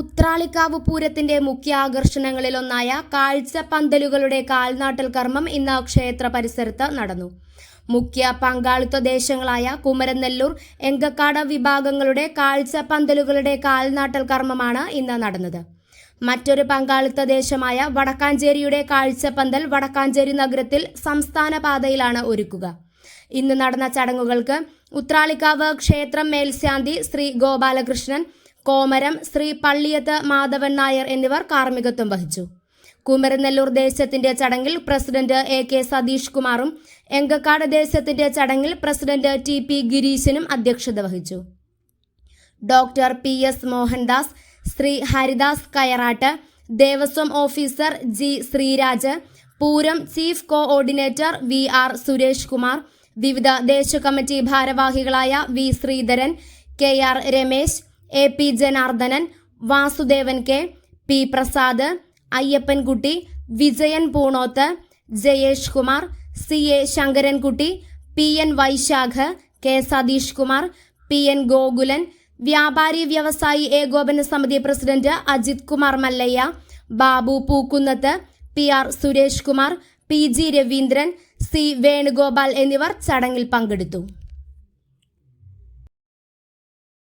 ഉത്രാളിക്കാവ് പൂരത്തിന്റെ മുഖ്യ ആകർഷണങ്ങളിലൊന്നായ കാഴ്ച പന്തലുകളുടെ കാൽനാട്ടൽ കർമ്മം ഇന്ന് ക്ഷേത്ര പരിസരത്ത് നടന്നു. മുഖ്യ പങ്കാളിത്ത ദേശങ്ങളായ കുമരനെല്ലൂർ എങ്കക്കാട വിഭാഗങ്ങളുടെ കാഴ്ച പന്തലുകളുടെ കാൽനാട്ടൽ കർമ്മമാണ് ഇന്ന് നടന്നത്. മറ്റൊരു പങ്കാളിത്ത ദേശമായ വടക്കാഞ്ചേരിയുടെ കാഴ്ചപ്പന്തൽ വടക്കാഞ്ചേരി നഗരത്തിൽ സംസ്ഥാന പാതയിലാണ് ഒരുക്കുക. ഇന്ന് നടന്ന ചടങ്ങുകൾക്ക് ഉത്രാളിക്കാവ് ക്ഷേത്രം മേൽശാന്തി ശ്രീ ഗോപാലകൃഷ്ണൻ കോമരം ശ്രീ പള്ളിയത്ത് മാധവൻ നായർ എന്നിവർ കാർമ്മികത്വം വഹിച്ചു. കുമരനെല്ലൂർ ദേശത്തിന്റെ ചടങ്ങിൽ പ്രസിഡന്റ് എ കെ സതീഷ് കുമാറും എങ്കക്കാട് ദേശത്തിന്റെ ചടങ്ങിൽ പ്രസിഡന്റ് ടി പി ഗിരീശനും അധ്യക്ഷത വഹിച്ചു. Doctor P S Mohandas Sree Haridas Kayarat Devaswom officer G Sreeraj Pooram chief coordinator V R Suresh Kumar വിവിധ ദേശ കമ്മിറ്റി ഭാരവാഹികളായ V Sreedharan K R Ramesh A P Janardhanan Vasudevan K P Prasad Ayyappankutty Vijayan Poonoth Jayesh Kumar C A Sankarankutty P N Vaishakh K Satheesh Kumar P N Gokulan Vyapari Vyavasayi Ekopana Samithi president Ajith Kumar Mallayya Babu Pookkunnath P R Suresh Kumar P G Raveendran C Venugopal എന്നിവർ ചടങ്ങിൽ പങ്കെടുത്തു